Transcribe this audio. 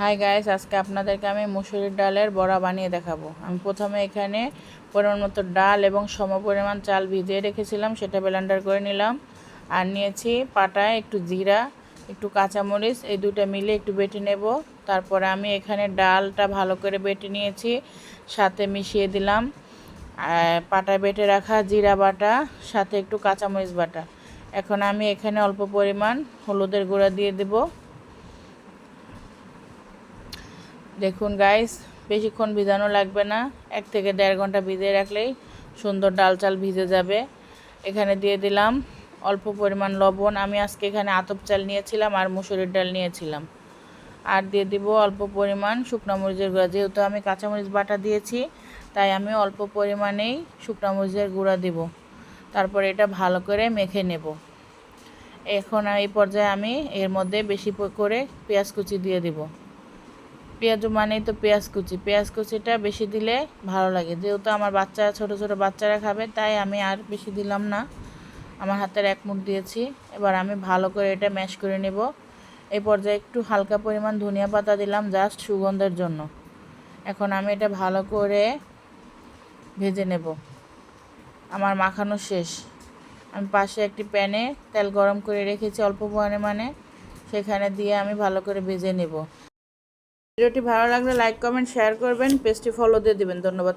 Hi guys আজকে আপনাদেরকে আমি মুসুরির ডালের বড়া বানিয়ে দেখাবো। আমি প্রথমে এখানে পরিমাণ মতো ডাল এবং সম পরিমাণ চাল ভিজিয়ে রেখেছিলাম, সেটা ব্লেন্ডার করে নিলাম। আর নিয়েছি পাটায় একটু জিরা, একটু কাঁচামরিচ, এই দুটো মিলে একটু বেটে নেব। তারপরে আমি এখানে ডালটা ভালো করে বেটে নিয়েছি, সাথে মিশিয়ে দিলাম। পাটায় বেটে রাখা জিরা বাটা, সাথে একটু কাঁচামরিচ বাটা। এখন আমি এখানে অল্প পরিমাণ হলুদের গুঁড়া দিয়ে দেবো। দেখুন গাইস বেশিক্ষণ ভিজানো লাগবে না। এক থেকে দেড় ঘণ্টা ভিজিয়ে রাখলেই সুন্দর ডাল চাল ভিজে যাবে। এখানে দিয়ে দিলাম অল্প পরিমাণ লবণ। আমি আজকে এখানে আতপ চাল নিয়েছিলাম আর মুসুরির ডাল নিয়েছিলাম। আর দিয়ে দিব অল্প পরিমাণ শুকনো মরিচের গুঁড়া। যেহেতু আমি কাঁচামরিচ বাটা দিয়েছি, তাই আমি অল্প পরিমাণেই শুকনো মরিচের গুঁড়া দেব। তারপর এটা ভালো করে মেখে নেব। এখন এই পর্যায়ে আমি এর মধ্যে বেশি করে পেঁয়াজ কুচি দিয়ে দেবো। পেঁয়াজ মানেই তো পেঁয়াজ কুচি। পেঁয়াজ কুচিটা বেশি দিলে ভালো লাগে। যেহেতু আমার বাচ্চারা ছোট ছোট বাচ্চারা খাবে, তাই আমি আর বেশি দিলাম না। আমার হাতের এক মুঠ দিয়েছি। এবার আমি ভালো করে এটা ম্যাশ করে নেব। এই পর্যায়ে একটু হালকা পরিমাণ ধনিয়া পাতা দিলাম জাস্ট সুগন্ধের জন্য। এখন আমি এটা ভালো করে ভেজে নেব। আমার মাখানো শেষ। আমি পাশে একটি প্যানে তেল গরম করে রেখেছি অল্প পরিমাণে। সেখানে দিয়ে আমি ভালো করে ভেজে নেব। ভিডিওটি ভালো লাগলে লাইক কমেন্ট শেয়ার করবেন। পেজটি ফলো দিয়ে দেবেন। ধন্যবাদ।